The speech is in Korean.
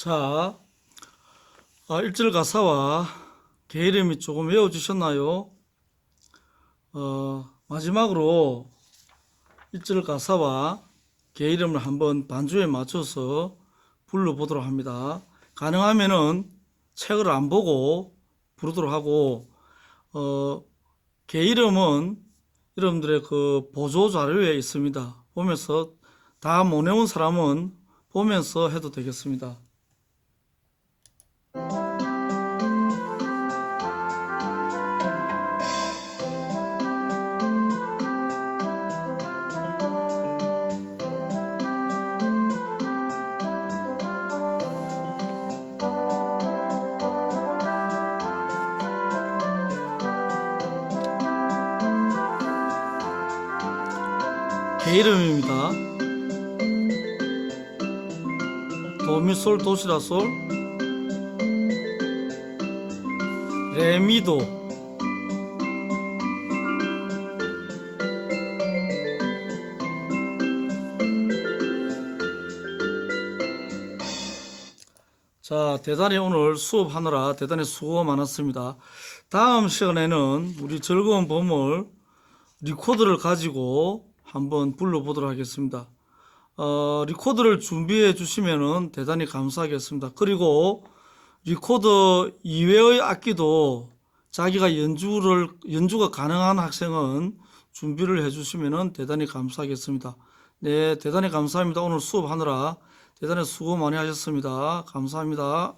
자, 아, 일절 가사와 개 이름이 조금 외워주셨나요? 어, 마지막으로 일절 가사와 개 이름을 한번 반주에 맞춰서 불러보도록 합니다. 가능하면은 책을 안 보고 부르도록 하고, 어, 개 이름은 여러분들의 그 보조 자료에 있습니다. 보면서 다 못 외운 사람은 보면서 해도 되겠습니다. 개 이름입니다. 도미솔 도시라솔 레미도 자, 대단히 오늘 수업하느라 대단히 수고 많았습니다. 다음 시간에는 우리 즐거운 보물 리코더를 가지고 한번 불러보도록 하겠습니다. 어, 리코더를 준비해 주시면은 대단히 감사하겠습니다. 그리고 리코더 이외의 악기도 자기가 연주를, 연주가 가능한 학생은 준비를 해 주시면은 대단히 감사하겠습니다. 네, 대단히 감사합니다. 오늘 수업하느라 대단히 수고 많이 하셨습니다. 감사합니다.